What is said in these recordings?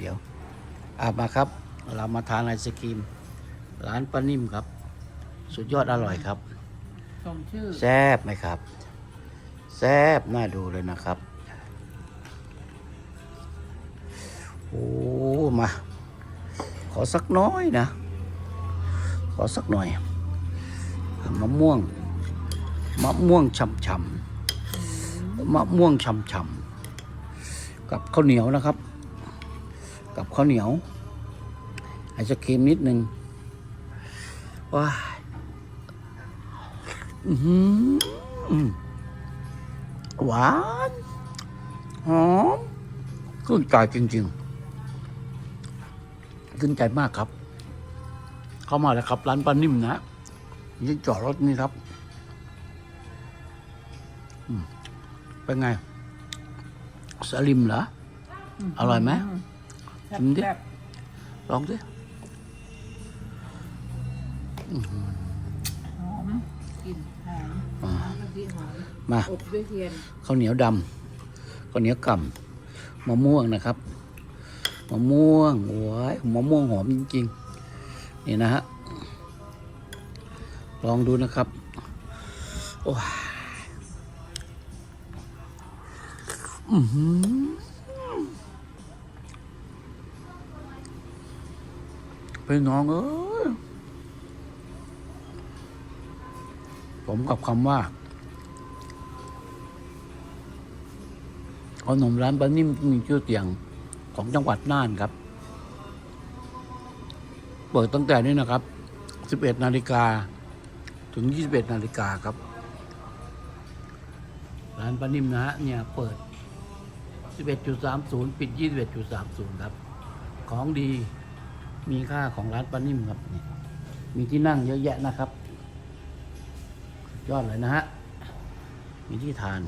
เดี๋ยวอามาครับ เรามาทานไอศครีม ร้านป้านิ่มครับ สุดยอดอร่อยครับส่งชื่อแซ่บไหมครับ แซ่บน่าดูเลยนะครับ โอ้ มา ขอสักน้อยนะ ขอสักหน่อย มะม่วง มะม่วงช่ำๆมะม่วงช่ำๆกับข้าวเหนียวนะครับ กับข้าวเหนียวไอศครีมนิดนึงว้าหวานหอมขึ้นใจจริงๆขึ้นใจมากครับ เข้ามาแล้วครับ ร้านป้านิ่มนะยิ่งจอดรถนี่ครับเป็นไง สลิมเหรอ อร่อยไหม ชิมดิแซ่บลองสิหอมกลิ่นหอมอ่าน้ำกะทิหอมมาอบด้วยเทียนข้าวเหนียวดำข้าวเหนียวก่ำมะม่วงนะครับมะม่วงโอ้ยมะม่วงหอมจริงๆนี่นะฮะลองดูนะครับโอ้ยอื้อหือ พี่น้องเอ้ยผมกับคำว่าขนมร้านป้านิ่มมีชื่อเสียงของจังหวัดน่านครับ เปิดตั้งแต่นี้นะครับ 11 นาฬิกา ถึง 21 นาฬิกาครับ ร้านป้านิ่มนะฮะเนี่ยเปิด 11.30 ปิด 21.30 ครับ ของดี มีค่าของร้านป้านิ่มครับ มีที่นั่งเยอะแยะนะครับ ยอดเลยนะฮะ มีที่ทาน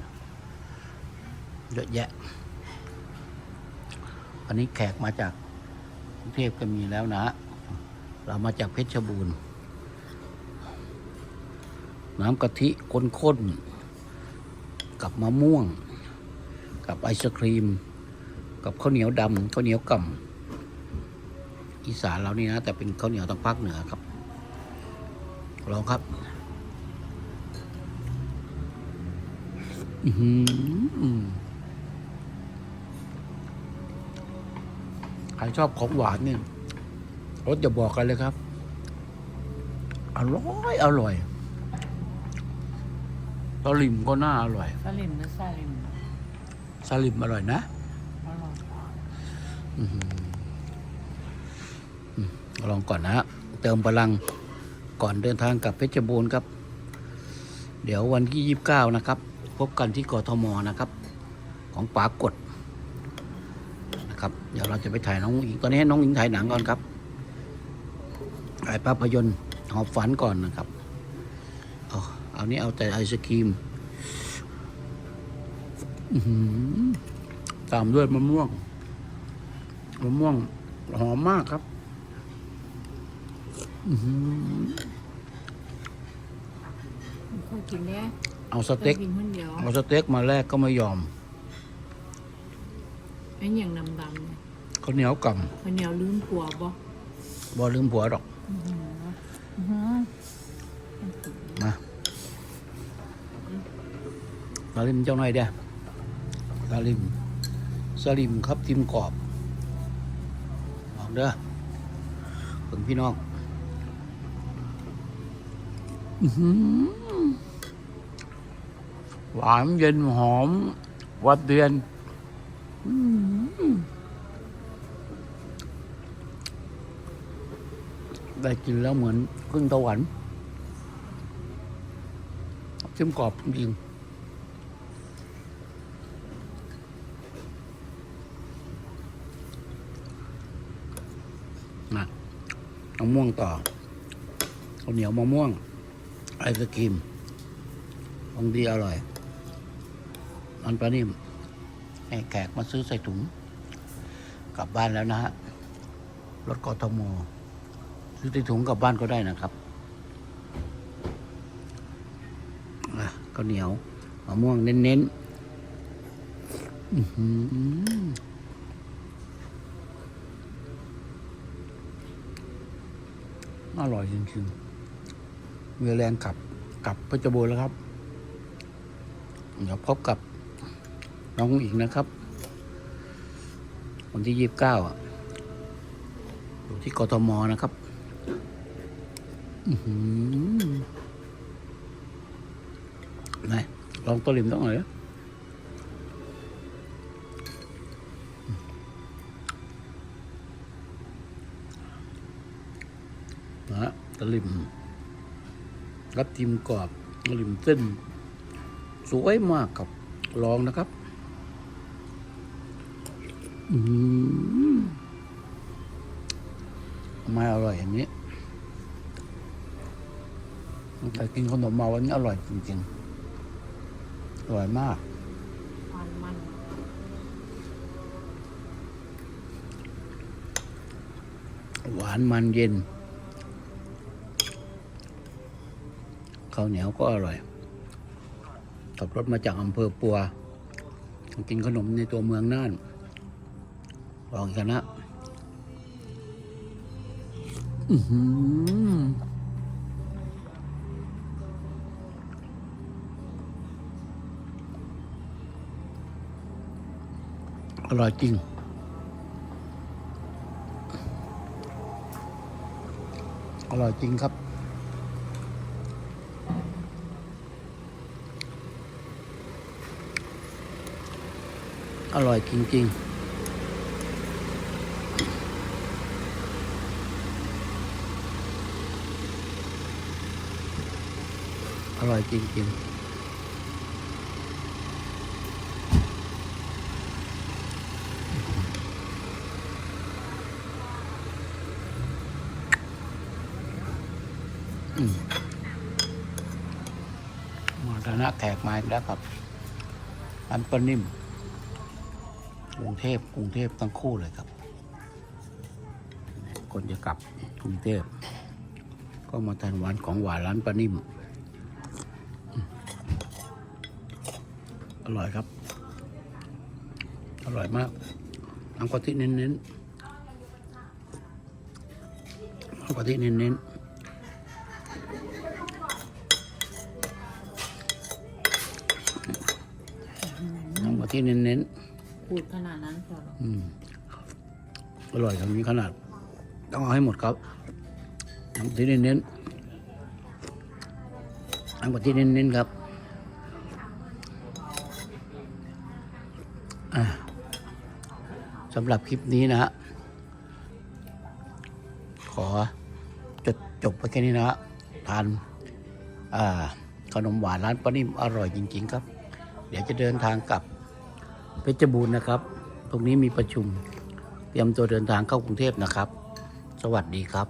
เยอะแยะอันนี้แขกมาจากกรุงเทพก็มีแล้วนะเรามาจากเพชรบูรณ์ น้ำกะทิข้นๆ กับมะม่วง กับไอศครีม กับข้าวเหนียวดำข้าวเหนียวก่ำ อีสานเรานี่นะแต่เป็นข้าวเหนียวทางภาคเหนือครับ ลองครับอือหือใครชอบของหวานเนี่ยรสจะบอกกันเลยครับ อร่อย อร่อยสลิมก็น่าอร่อยสลิมหรือซาลิมสลิมอร่อยนะ อร่อยอื้อหืออืม ลองก่อนนะ เติมพลังก่อนเดินทางกลับเพชรบูรณ์ครับ เดี๋ยววันที่ยี่สิบเก้านะครับ พบกันที่กทมนะครับ ของปากดนะครับ เดี๋ยวเราจะไปถ่ายน้องอิงตอนนี้ให้น้องอิงถ่ายหนังก่อนครับถ่ายภาพยนตร์หอบฝันก่อนนะครับเอาเอานี้เอาแต่ไอศครีมตามด้วยมะม่วงมะม่วงหอมมากครับ ค่อยกินเนี้ยเอาสเต็ก กินคนเดียวเอาสเต็กมาแรกก็ไม่ยอมไอ้อย่างดำๆเนี่ยเขาวเหนียวกคนเหนียวลืมปัวบ่ำบอลืมผัวหรอกอื้อหืออื้อหือนะสลิมเจ้าหน่อยเด้อสลิมสลิมครับทิมกรอบลองเด้อเพิ่งพี่น้องอื้อ หวานเย็นหอม วัดเดือนอได้กินแล้วเหมือนขึ้นสวรรค์จิ้มกรอบจริงนะมะม่วงต่อข้าวเหนียวมะม่วง ไอศครีมของดีอร่อย มันประนิ่มให้แขกมาซื้อใส่ถุง กลับบ้านแล้วนะฮะ รถกอทมซื้อใส่ถุงกลับบ้านก็ได้นะครับก็เหนียวมะม่วงเน้นๆอร่อยจริงๆ มีแรงกลับกลับเพชรบูรณ์แล้วครับ เดี๋ยวพบกับน้องอีกนะครับ วันที่ยี่สิบเก้าอะอยู่ที่กทมนะครับอือหือไหนลองตัวลิมต้องหน่อยนะตะลิม รับทิมกรอบตะลิมเส้น สวยมากครับลองนะครับ อืมทำไมอร่อยอย่างนี้ตั้งแต่กินขนมมาวันนี้อร่อยจริงๆ อร่อยมากมันมันหวานมันเย็น ข้าวเหนียวก็อร่อย ขับรถมาจากอำเภอปัว กินขนมในตัวเมืองน่านลองกันนะอือหืออร่อยจริงอร่อยจริงครับ อร่อยจริง ๆอร่อยจริงๆอืมมาคณะแขกมาแล้วครับอันปนิ่ม กรุงเทพกรุงเทพทั้งคู่เลยครับ คนจะกลับกรุงเทพ ก็มาทานหวานของหวานร้านปานิ่ม อร่อยครับ อร่อยมากน้ำกะทิเน้นๆน้ำกะทิเน้นๆน้ำกะทิเน้นๆ พูดขนาดนั้นพอหรออืมอร่อยครับมีขนาด ต้องเอาให้หมดครับน้ำกะทิเน้นๆน้ำกะทิเน้นๆครับสำหรับคลิปนี้นะฮะ ขอจบจบไปแค่นี้นะฮะ ทานขนมหวานร้านป้านิ่มอร่อยจริง ๆ ครับ เดี๋ยวจะเดินทางกลับ เพชรบูรณ์นะครับ ตรงนี้มีประชุม เตรียมตัวเดินทางเข้ากรุงเทพนะครับ สวัสดีครับ